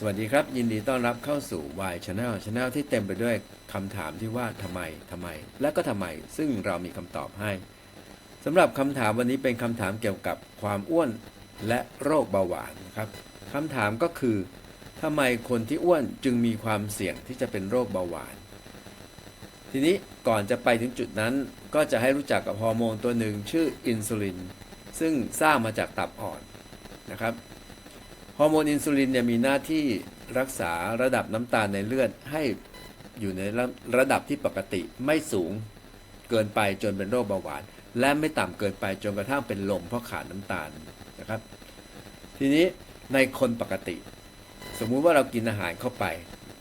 สวัสดีครับ ยินดีต้อนรับเข้าสู่ Y Channel Channel ที่เต็มไปด้วยคำถามที่ว่าทำไมทำไม และก็ทำไม ซึ่งเรามีคำตอบให้สำหรับคำถามวันนี้เป็นคำถามเกี่ยวกับความอ้วนและโรคเบาหวานนะครับคำถามก็คือทำไมคนที่อ้วนจึงมีความเสี่ยงที่จะเป็นโรคเบาหวาน ทีนี้ก่อนจะไปถึงจุดนั้น ก็จะให้รู้จักกับฮอร์โมนตัวหนึ่งชื่ออินซูลินซึ่งสร้างมาจากตับอ่อนนะครับ ฮอร์โมนอินซูลินเนี่ยมีหน้าที่รักษาระดับน้ำตาลในเลือดให้อยู่ในระระดับที่ปกติไม่สูงเกินไปจนเป็นโรคเบาหวาน และไม่ต่ำเกินไปจนกระทั่งเป็นลมเพราะขาดน้ำตาลนะครับ ทีนี้ในคนปกติ สมมุติว่าเรากินอาหารเข้าไป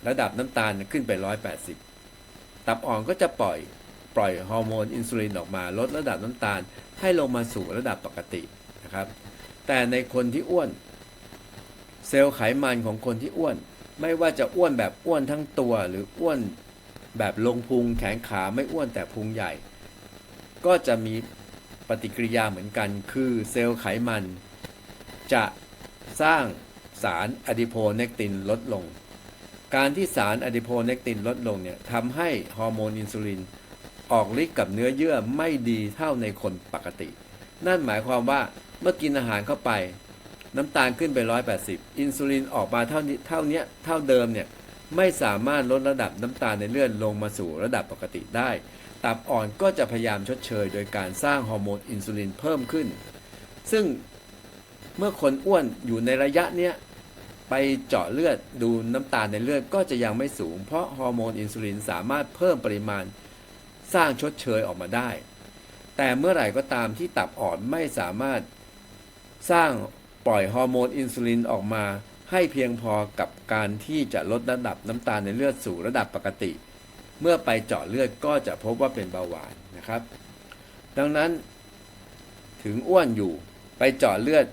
ระดับน้ำตาลขึ้นไป 180 ตับอ่อนก็จะปล่อยปล่อยฮอร์โมนอินซูลินออกมาลดระดับน้ำตาลให้ลงมาสู่ระดับปกตินะครับ แต่ในคนที่อ้วน เซลล์ไขมันของคนที่อ้วน ไม่ว่าจะอ้วนแบบอ้วนทั้งตัว หรืออ้วนแบบลงพุงแขนขาไม่อ้วนแต่พุงใหญ่ ก็จะมีปฏิกิริยาเหมือนกัน คือเซลล์ไขมัน จะสร้างสารอะดิโพเนกตินลดลง การที่สารอะดิโพเนกตินลดลงเนี่ยทำให้ฮอร์โมนอินซูลินออกฤทธิ์กับเนื้อเยื่อไม่ดีเท่าในคนปกติ นั่นหมายความว่าเมื่อกินอาหารเข้าไป น้ำตาลขึ้นไป 180 อินซูลินออกมาเท่านี้เท่าเนี้ยเท่าเดิมเนี่ยไม่สามารถลดระดับน้ำตาลในเลือดลงมาสู่ระดับปกติได้ ตับอ่อนก็จะพยายามชดเชย โดยการสร้างฮอร์โมนอินซูลินเพิ่มขึ้น ซึ่งเมื่อคนอ้วนอยู่ในระยะเนี้ยไปเจาะเลือดดูน้ำตาลในเลือดก็จะยังไม่สูง เพราะฮอร์โมนอินซูลินสามารถเพิ่มปริมาณ สร้างชดเชยออกมาได้ แต่เมื่อไหร่ก็ตามที่ตับอ่อนไม่สามารถสร้าง ปล่อยฮอร์โมนอินซูลินออกมา ให้เพียงพอกับการที่จะลดระดับน้ำตาลในเลือดสู่ระดับปกติ เมื่อไปเจาะเลือดก็จะพบว่าเป็นเบาหวานนะครับ ดังนั้น ถึงอ้วนอยู่ไปเจาะเลือด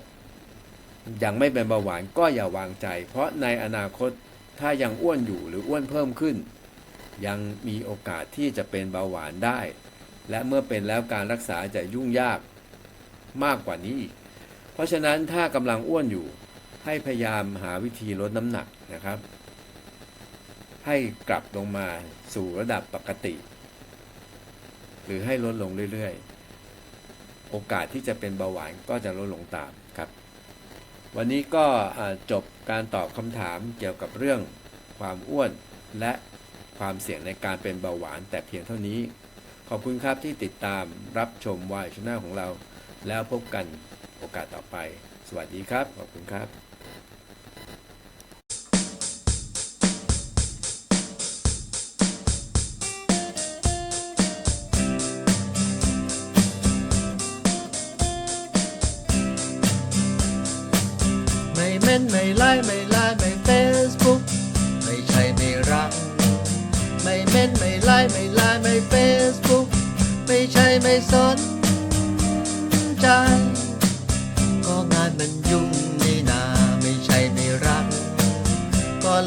ยังไม่เป็นเบาหวานก็อย่าวางใจ เพราะในอนาคตถ้ายังอ้วนอยู่หรืออ้วนเพิ่มขึ้น ยังมีโอกาสที่จะเป็นเบาหวานได้ และเมื่อเป็นแล้วการรักษาจะยุ่งยากมากกว่านี้อีก เพราะฉะนั้นถ้ากำลังอ้วนอยู่ ให้พยายามหาวิธีลดน้ำหนักนะครับ ให้กลับลงมาสู่ระดับปกติ หรือให้ลดลงเรื่อยๆ โอกาสที่จะเป็นเบาหวานก็จะลดลงตามครับ วันนี้ก็จบการตอบคำถามเกี่ยวกับเรื่องความอ้วนและความเสี่ยงในการเป็นเบาหวานแต่เพียงเท่านี้ ขอบคุณครับที่ติดตามรับชมวายชแนลของเรา แล้วพบกัน โอกาสต่อไป สวัสดีครับ ขอบคุณครับไม่เม้นไม่ไลน์ไม่ไลน์ไม่เฟซบุ๊กไม่ใช่ไม่รัก ไม่เม้นไม่ไลน์ไม่ไลน์ไม่เฟซบุ๊กไม่ใช่ไม่สน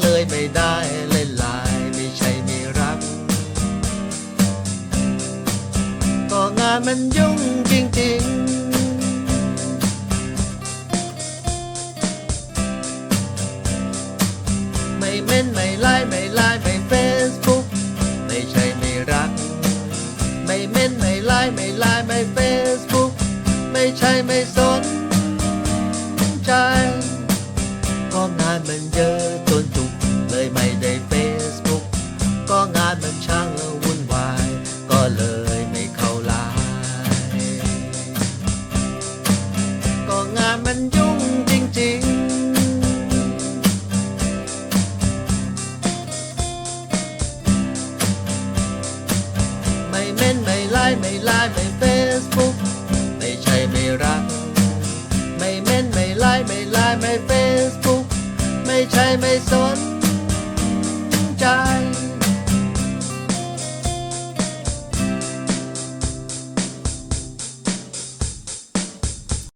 เลยไม่ได้เล่นไลน์ไม่ใช่ไม่รัก ก็งานมันยุ่งจริงๆไม่เม้นไม่ไลน์ไม่ไลน์ไม่เฟซบุ๊กไม่ใช่ไม่รัก ไม่เม้นไม่ไลน์ไม่ไลน์ไม่เฟซบุ๊กไม่ใช่ไม่สนใจก็งานมันเยอะ ไลน์ไม่ไลน์ไม่เฟซบุ๊กไม่ใช่ไม่รัก ไม่เม้นไม่ไลน์ไม่ไลน์ไม่เฟซบุ๊กไม่ใช่ไม่สน